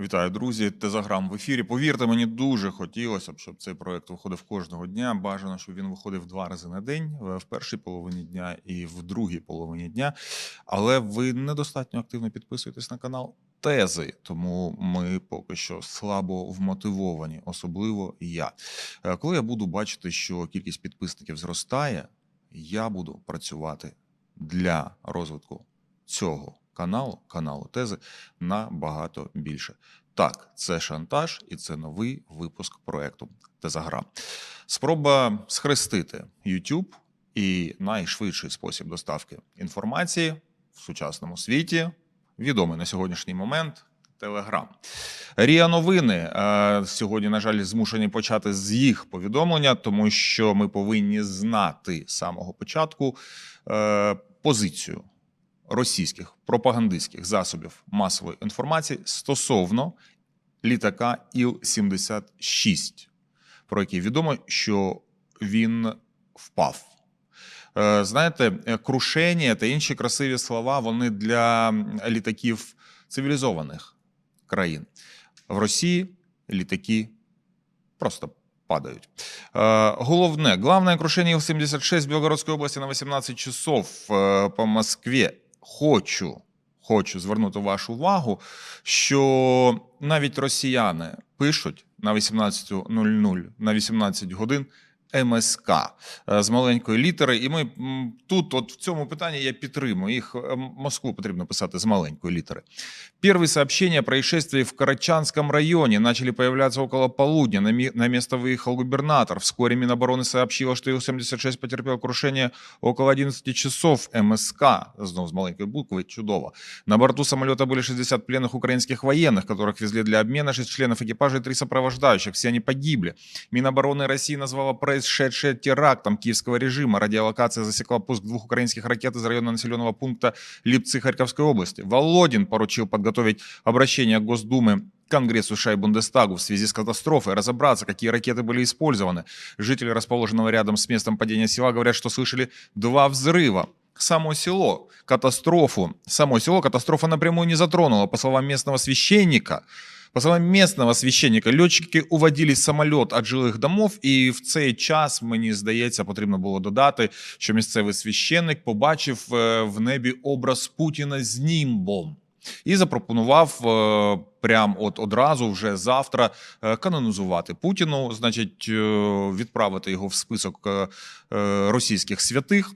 Вітаю, друзі. Тезаграм в ефірі. Повірте, мені дуже хотілося б, щоб цей проект виходив кожного дня. Бажано, щоб він виходив два рази на день е, в першій половині дня і в другій половині дня. Але ви недостатньо активно підписуєтесь на канал Тези, тому ми поки що слабо вмотивовані, особливо я. Е, Коли я буду бачити, що кількість підписників зростає, я буду працювати для розвитку цього каналу, каналу Тези набагато більше. Так, це шантаж і це новий випуск проекту Тезаграм. Спроба схрестити YouTube і найшвидший спосіб доставки інформації в сучасному світі, відомий на сьогоднішній момент. Телеграм. Ріа новини е, сьогодні, на жаль, змушені почати з їх повідомлення, тому що ми повинні знати з самого початку е, позицію російських пропагандистських засобів масової інформації стосовно літака Іл-76, про який відомо, що він впав. Е, Знаєте, е, крушення та інші красиві слова вони для літаків цивілізованих країн. В Росії літаки просто падають. Э, Головне, главное крушение Ил-76 в Белгородской области на 18 часов э, по Москві. Хочу, хочу звернути вашу увагу, що навіть росіяни пишуть на 18.00, на 18 годин МСК е, з маленької літери. І ми м, тут, от в цьому питанні, я підтримую їх. е, Москву потрібно писати з маленької літери. Первые сообщения о происшествии в Карачанском районе начали появляться около полудня. На, ми- на место выехал губернатор. Вскоре Минобороны сообщила, что Ил-76 потерпел крушение около 11 часов МСК. Снова с маленькой буквы. Чудово. На борту самолета были 60 пленных украинских военных, которых везли для обмена, 6 членов экипажа и 3 сопровождающих. Все они погибли. Минобороны России назвала происшедшее терактом киевского режима. Радиолокация засекла пуск двух украинских ракет из района населенного пункта Липцы Харьковской области. Володин поручил подготовить обращение Госдумы Конгрессу США и Бундестагу в связи с катастрофой, разобраться, какие ракеты были использованы. Жители расположенного рядом с местом падения села говорят, что слышали два взрыва. Само село катастрофу, само село катастрофа напрямую не затронула. По словам местного священника, по словам местного священника, льотчики уводили самоліт від жилих домов, і в цей час, мені здається, потрібно було додати, що місцевий священник побачив е, в небі образ Путіна з німбом. І запропонував е, прям от одразу вже завтра е, канонізувати Путіну, значить, відправити його в список російських святих.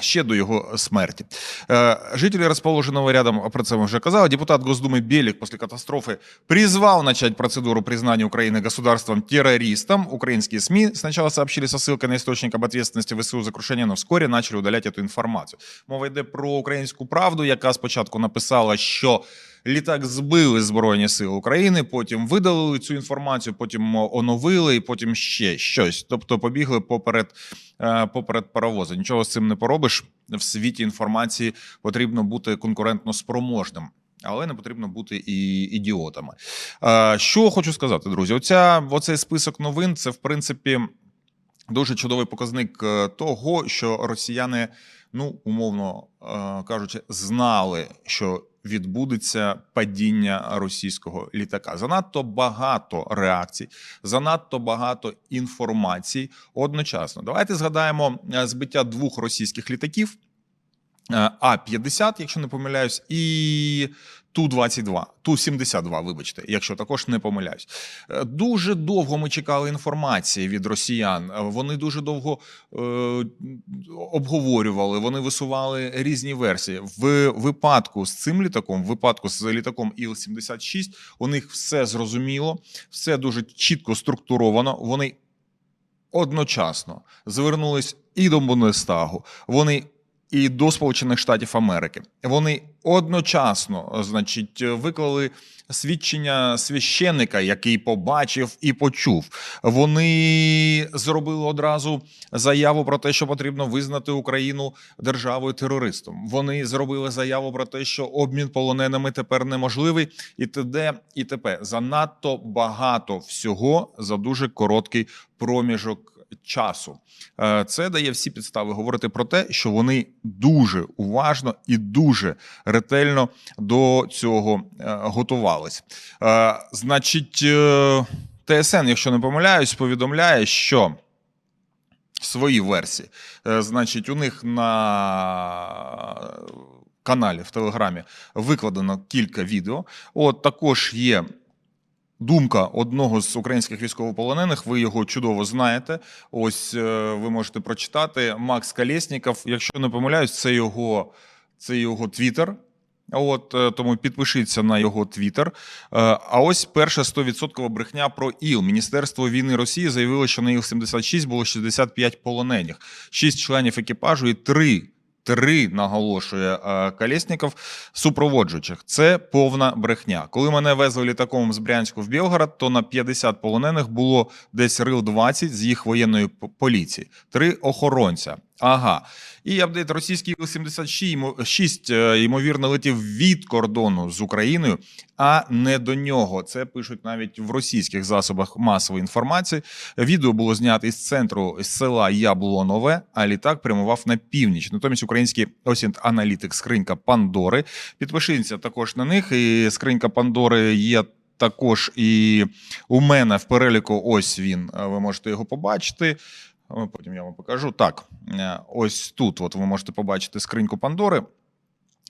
Ще до його смерті. Э, Жители расположенного рядом, про це ми вже казали, депутат Госдумы Белик после катастрофы призвал начать процедуру признания Украины государством-террористом. Украинские СМИ сначала сообщили со ссылкой на источник об ответственности ВСУ за крушение, но вскоре начали удалять эту інформацію. Мова йде про українську правду, яка спочатку написала, що літак збили Збройні Сили України, потім видалили цю інформацію, потім оновили, і потім ще щось. Тобто побігли поперед, е, поперед паровоза. Нічого з цим не поробиш. В світі інформації потрібно бути конкурентно спроможним. Але не потрібно бути і ідіотами. Е, Що хочу сказати, друзі? Оця оцей список новин це в принципі дуже чудовий показник е, того, що росіяни, ну умовно е, кажучи, знали, що відбудеться падіння російського літака. Занадто багато реакцій, занадто багато інформацій одночасно. Давайте згадаємо е, збиття двох російських літаків. е, А-50, якщо не помиляюсь, і Ту-22, Ту-72, вибачте, якщо також не помиляюсь. Е, Дуже довго ми чекали інформації від росіян. Е, Вони дуже довго е, обговорювали, вони висували різні версії. В випадку з цим літаком, в випадку з літаком Іл-76, у них все зрозуміло, все дуже чітко структуровано. Вони одночасно звернулись і до Бундестагу, вони і до Сполучених Штатів Америки. Вони одночасно, значить, виклали свідчення священника, який побачив і почув. Вони зробили одразу заяву про те, що потрібно визнати Україну державою терористом. Вони зробили заяву про те, що обмін полоненими тепер неможливий, і т.д. і т.п. Занадто багато всього за дуже короткий проміжок часу. Е, Це дає всі підстави говорити про те, що вони дуже уважно і дуже ретельно до цього е, готувались. Е, Значить, ТСН, якщо не помиляюсь, повідомляє, що свої версії. Значить, у них на каналі в Телеграмі викладено кілька відео. От також є. Думка одного з українських військовополонених, ви його чудово знаєте. Ось е, ви можете прочитати. Макс Колєсніков, якщо не помиляюсь, це його, це його твіттер. От е, тому підпишіться на його твіттер. Е, А ось перша 100% брехня про ІЛ. Міністерство війни Росії заявило, що на Іл-76 було 65 полонених, 6 членів екіпажу і 3 Три наголошує е, Колєсніков, супроводжуючих. Це повна брехня. Коли мене везли літаком з Брянську в Білгород, то на 50 полонених було десь рил 20 з їх воєнної поліції, три охоронця. Ага. І апдейт російський Іл-76, е, ймовірно, летів від кордону з Україною, а не до нього. Це пишуть навіть в російських засобах масової інформації. Відео було знято із центру села Яблонове, а літак прямував на північ. Натомість український осінт аналітик скринька Пандори. Підпишіться також на них. І скринька Пандори є. Також і у мене в переліку ось він. е, Ви можете його побачити. Потім я вам покажу. Так, е, ось тут. От ви можете побачити скриньку Пандори.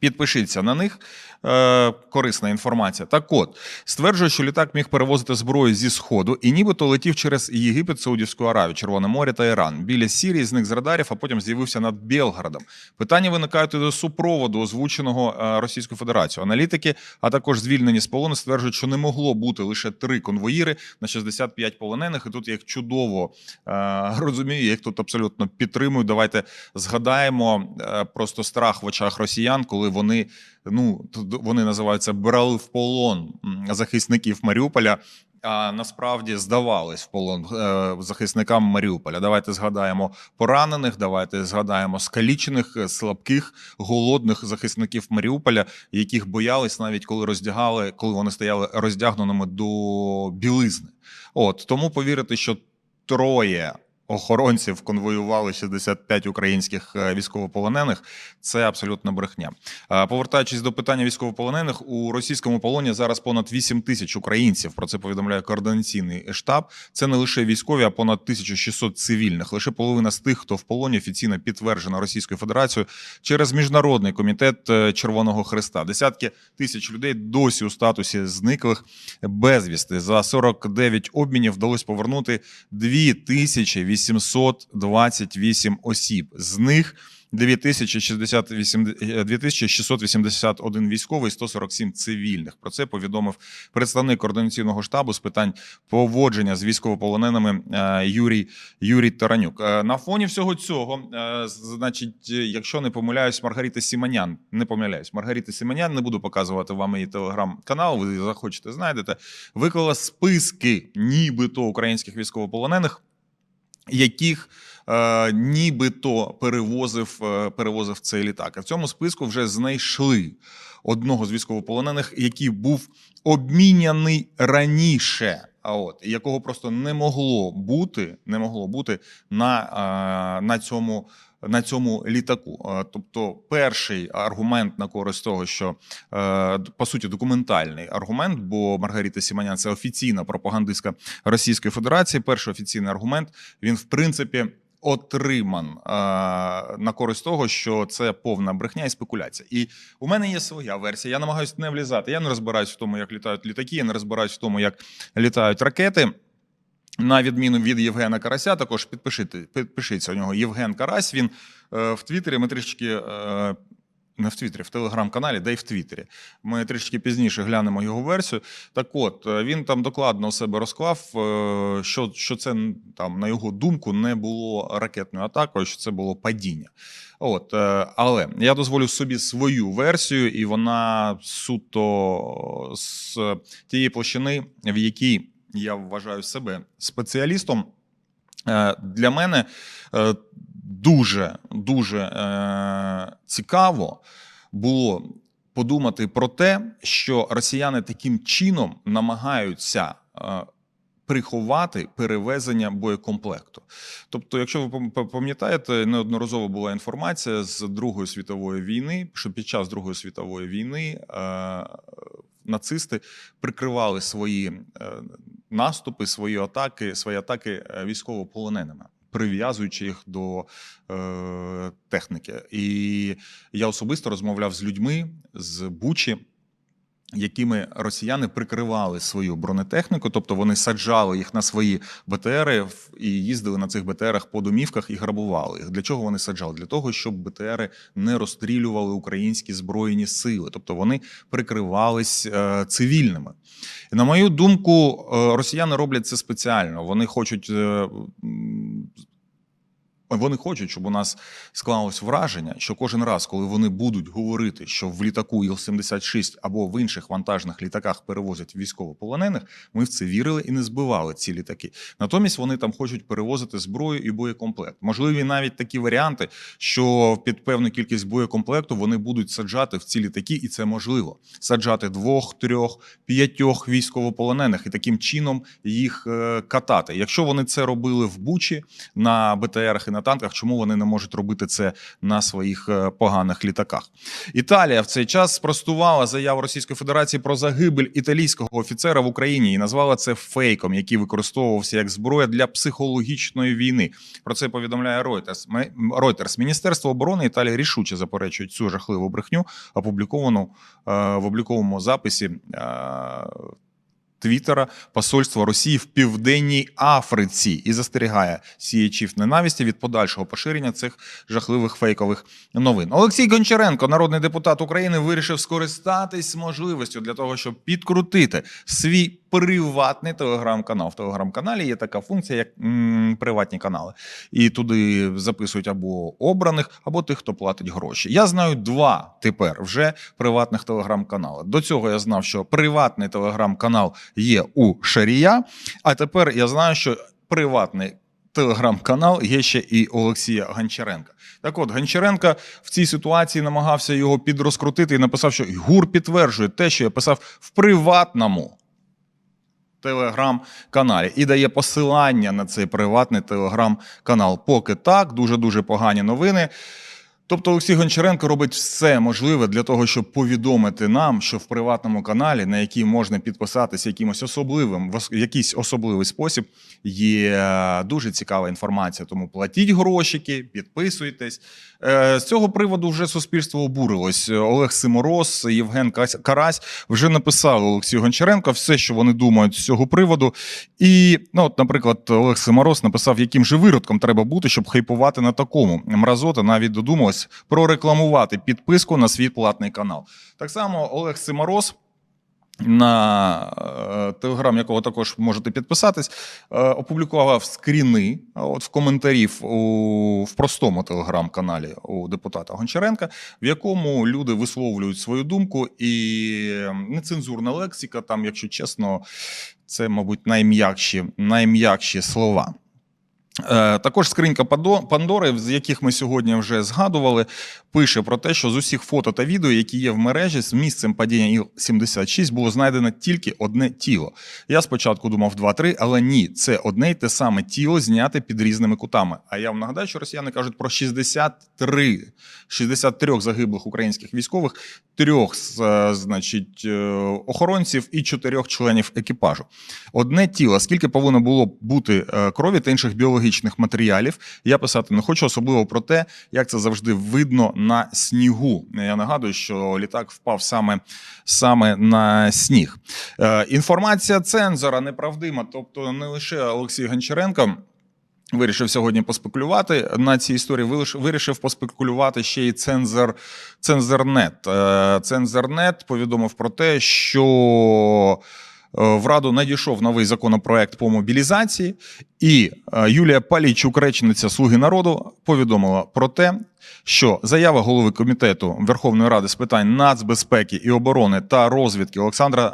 Підпишіться на них. Е, корисна інформація. Так от, стверджує, що літак міг перевозити зброю зі Сходу і нібито летів через Єгипет, Саудівську Аравію, Червоне море та Іран. Біля Сірії зник з радарів, а потім з'явився над Белградом. Питання виникають до супроводу, озвученого е, Російською Федерацією. Аналітики, а також звільнені з полону, стверджують, що не могло бути лише три конвоїри на 65 полонених. І тут я їх чудово е, розумію, я їх тут абсолютно підтримую. Давайте згадаємо е, просто страх в очах росіян, коли вони ну вони називаються брали в полон захисників Маріуполя. А насправді здавались в полон е, захисникам Маріуполя. Давайте згадаємо поранених. Давайте згадаємо скалічених, е, слабких, голодних захисників Маріуполя, яких боялись навіть коли роздягали, коли вони стояли роздягненими до білизни. От тому повірити, що троє охоронців конвоювали 65 українських е, військовополонених. Це абсолютно брехня. Е, Повертаючись до питання військовополонених, у російському полоні зараз понад 8 тисяч українців. Про це повідомляє координаційний штаб. Це не лише військові, а понад 1600 цивільних. Лише половина з тих, хто в полоні офіційно підтверджена Російською Федерацією через міжнародний комітет е, Червоного Христа. Десятки тисяч людей досі у статусі зниклих безвісти. За 49 обмінів вдалося повернути 2828 осіб. З них 2068 е, 2681 військовий, 147 цивільних. Про це повідомив представник координаційного штабу з питань поводження з військовополоненими е, Юрій Юрій Таранюк. Е, На фоні всього цього, значить, якщо не помиляюсь, Маргарита Сіманян, не помиляюсь, Маргарита Сіманян, не буду показувати вам її телеграм-канал, ви захочете, знайдете, виклала списки нібито українських військовополонених яких е, нібито перевозив, е, перевозив цей літак. А в цьому списку вже знайшли одного з військовополонених, який був обміняний раніше. А от якого просто не могло бути, не могло бути на, на цьому. На цьому літаку, тобто, перший аргумент на користь того, що е, по суті документальний аргумент, бо Маргарита Сіманян це офіційна пропагандистка Російської Федерації. Перший офіційний аргумент він в принципі отриман на користь того, що це повна брехня і спекуляція. І у мене є своя версія. Я намагаюся не влізати. Я не розбираюсь в тому, як літають літаки, я не розбираюсь в тому, як літають ракети. На відміну від Євгена Карася, також підпишите, підпишіться у нього Євген Карась. Він е, в Твіттері ми трішки. Е, не в Твіттері, в телеграм-каналі, де й в Твіттері. Ми трішки пізніше глянемо його версію. Так от, е, він там докладно у себе розклав, е, що, що це там, на його думку, не було ракетною атакою, що це було падіння. От, е, але я дозволю собі свою версію, і вона суто з тієї площини, в якій я вважаю себе спеціалістом. Для мене дуже дуже е, цікаво було подумати про те, що росіяни таким чином намагаються е, приховати перевезення боєкомплекту. Тобто, якщо ви пам- пам- пам'ятаєте, неодноразово була інформація з Другої світової війни, що під час Другої світової війни е, нацисти прикривали свої е, наступи, свої атаки, свої атаки е, військовополоненими. Прив'язуючи їх до е, техніки, і я особисто розмовляв з людьми з Бучі, якими росіяни прикривали свою бронетехніку, тобто вони саджали їх на свої БТРи і їздили на цих БТРах по домівках і грабували їх. Для чого вони саджали? Для того, щоб БТРи не розстрілювали українські збройні сили, тобто вони прикривались е, цивільними. І на мою думку, е, росіяни роблять це спеціально. Вони хочуть. е, вони хочуть, щоб у нас склалось враження, що кожен раз, коли вони будуть говорити, що в літаку Іл-76 або в інших вантажних літаках перевозять військовополонених, ми в це вірили і не збивали ці літаки. Натомість вони там хочуть перевозити зброю і боєкомплект. Можливі навіть такі варіанти, що під певну кількість боєкомплекту вони будуть саджати в ці літаки, і це можливо саджати двох, трьох, п'ятьох військовополонених і таким чином їх е, катати. Якщо вони це робили в Бучі на БТРах і на танках, чому вони не можуть робити це на своїх е, поганих літаках? Італія в цей час спростувала заяву Російської Федерації про загибель італійського офіцера в Україні і назвала це фейком, який використовувався як зброя для психологічної війни. Про це повідомляє Reuters. Reuters. Міністерство оборони Італії рішуче заперечує цю жахливу брехню, опубліковану е, в обліковому записі. Твіттера посольства Росії в Південній Африці і застерігає сіячів ненависті від подальшого поширення цих жахливих фейкових новин. Олексій Гончаренко, народний депутат України, вирішив скористатись можливістю для того, щоб підкрутити свій приватний телеграм-канал. В телеграм-каналі є така функція, як м, приватні канали, і туди записують або обраних, або тих, хто платить гроші. Я знаю два тепер вже приватних телеграм-канали. До цього я знав, що приватний телеграм-канал є у Шарія, а тепер я знаю, що приватний. Телеграм-канал є ще і Олексія Гончаренка. Так от, Гончаренка в цій ситуації намагався його підрозкрутити і написав, що ГУР підтверджує те, що я писав в приватному телеграм-каналі і дає посилання на цей приватний телеграм-канал. Поки так, дуже дуже погані новини. Тобто Олексій Гончаренко робить все можливе для того, щоб повідомити нам, що в приватному каналі, на який можна підписатися якимось особливим, в якийсь особливий спосіб, є дуже цікава інформація. Тому платіть грошики, підписуйтесь. Е, З цього приводу вже суспільство обурилось. Олег Симороз, Євген Карась вже написали Олексію Гончаренко все, що вони думають з цього приводу. І, ну, от, наприклад, Олег Симороз написав, яким же виродком треба бути, щоб хайпувати на такому. Мразота навіть додумалась прорекламувати підписку на свій платний канал. Так само Олег Симороз. На е, телеграм, якого також можете підписатись, е, опублікував скріни от в коментарів у в простому телеграм-каналі у депутата Гончаренка, в якому люди висловлюють свою думку, і нецензурна лексика, там, якщо чесно, це, мабуть, найм'якші, найм'якші слова. Е, Також скринька Пандори, з яких ми сьогодні вже згадували, пише про те, що з усіх фото та відео, які є в мережі, з місцем падіння Іл-76 було знайдено тільки одне тіло. Я спочатку думав 2-3, але ні, це одне й те саме тіло зняте під різними кутами. А я вам нагадаю, що росіяни кажуть про 63, 63 загиблих українських військових, трьох е, значить, е, охоронців і чотирьох членів екіпажу. Одне тіло, скільки повинно було бути крові та інших біологічних матеріалів, я писати не хочу, особливо про те, як це завжди видно на снігу. Я нагадую, що літак впав саме, саме на сніг. Е, Інформація цензора неправдима, тобто не лише Олексій Гончаренко. Вирішив сьогодні поспекулювати на цій історії. Вирішив поспекулювати ще й цензор, цензорнет. Е, Цензорнет повідомив про те, що е, в Раду надійшов новий законопроект по мобілізації, І е, Юлія Палійчук, речниця Слуги народу, повідомила про те, що заява голови комітету Верховної Ради з питань нацбезпеки і оборони та розвідки Олександра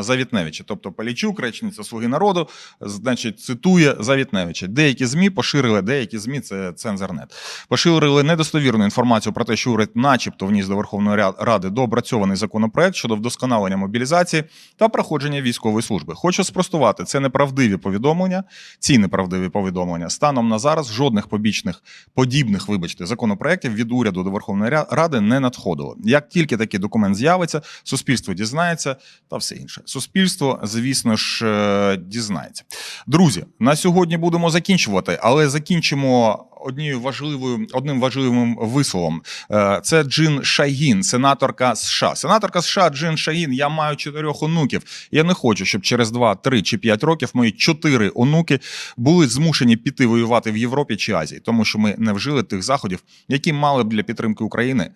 е, Завітневича, тобто Палійчук, речниця Слуги народу, значить, цитує Завітневича. Деякі змі поширили, деякі змі це цензорнет, поширили недостовірну інформацію про те, що уряд, начебто, вніс до Верховної Ради доопрацьований законопроект щодо вдосконалення мобілізації та проходження військової служби. Хочу спростувати це неправдиві повідомлення. Ці неправдиві повідомлення станом на зараз жодних побічних подібних, вибачте, законопроєктів від уряду до Верховної Ради не надходило. Як тільки такий документ з'явиться, суспільство дізнається та все інше. Суспільство, звісно ж, е, дізнається. Друзі, на сьогодні будемо закінчувати, але закінчимо однією важливою одним важливим висловом. Е, Це Джин Шагін, сенаторка США. Сенаторка США Джин Шагін. Я маю чотирьох онуків. Я не хочу, щоб через 2, 3 чи 5 років мої чотири онуки були змушені піти воювати в Європі чи Азії, тому що ми не вжили тих заходів, які мали б для підтримки України,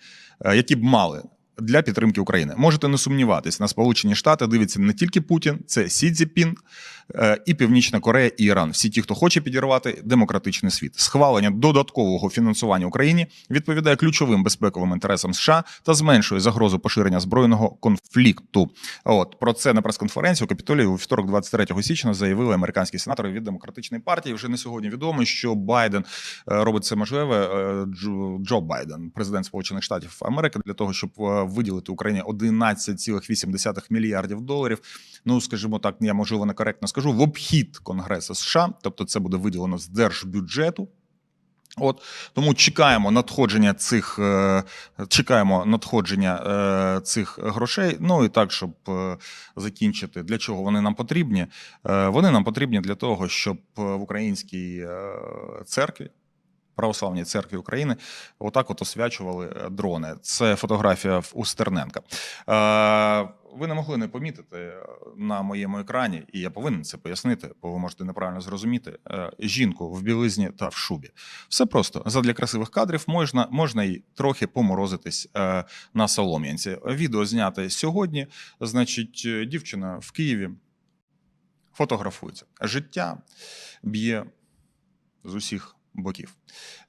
е, які б мали. Для підтримки України можете не сумніватись на Сполучені Штати. Дивиться не тільки Путін, це Сі Цзіпін, е, і Північна Корея, і Іран. Всі ті, хто хоче підірвати демократичний світ. Схвалення додаткового фінансування Україні відповідає ключовим безпековим інтересам США та зменшує загрозу поширення збройного конфлікту. От про це на прес-конференції у Капітолії у вівторок, 23 січня, заявили американські сенатори від демократичної партії. Вже не сьогодні відомо, що Байден е, робить це можливе. е, Джо, Байден, президент Сполучених Штатів Америки, для того, щоб виділити Україні 11,8 мільярдів доларів. Ну, скажімо так, я можливо некоректно скажу, в обхід Конгресу США, тобто це буде виділено з держбюджету. От тому чекаємо надходження цих е, чекаємо надходження е, цих грошей. Ну і так, щоб е, закінчити, для чого вони нам потрібні. Вони нам потрібні для того, щоб в українській церкві. Православній церкві України отак от освячували е, дрони. Це фотографія в- у Стерненка. Е, ви не могли не помітити е, на моєму екрані, і я повинен це пояснити, бо ви можете неправильно зрозуміти. Жінку в білизні та в шубі. Все просто задля красивих кадрів можна, можна й трохи поморозитись на солом'янці. Відео зняте сьогодні. Значить, дівчина в Києві фотографується. Життя б'є з усіх боків.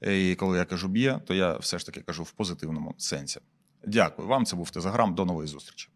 І коли я кажу б'є, то я все ж таки кажу в позитивному сенсі. Дякую вам. Це був Тезаграм. До нової зустрічі.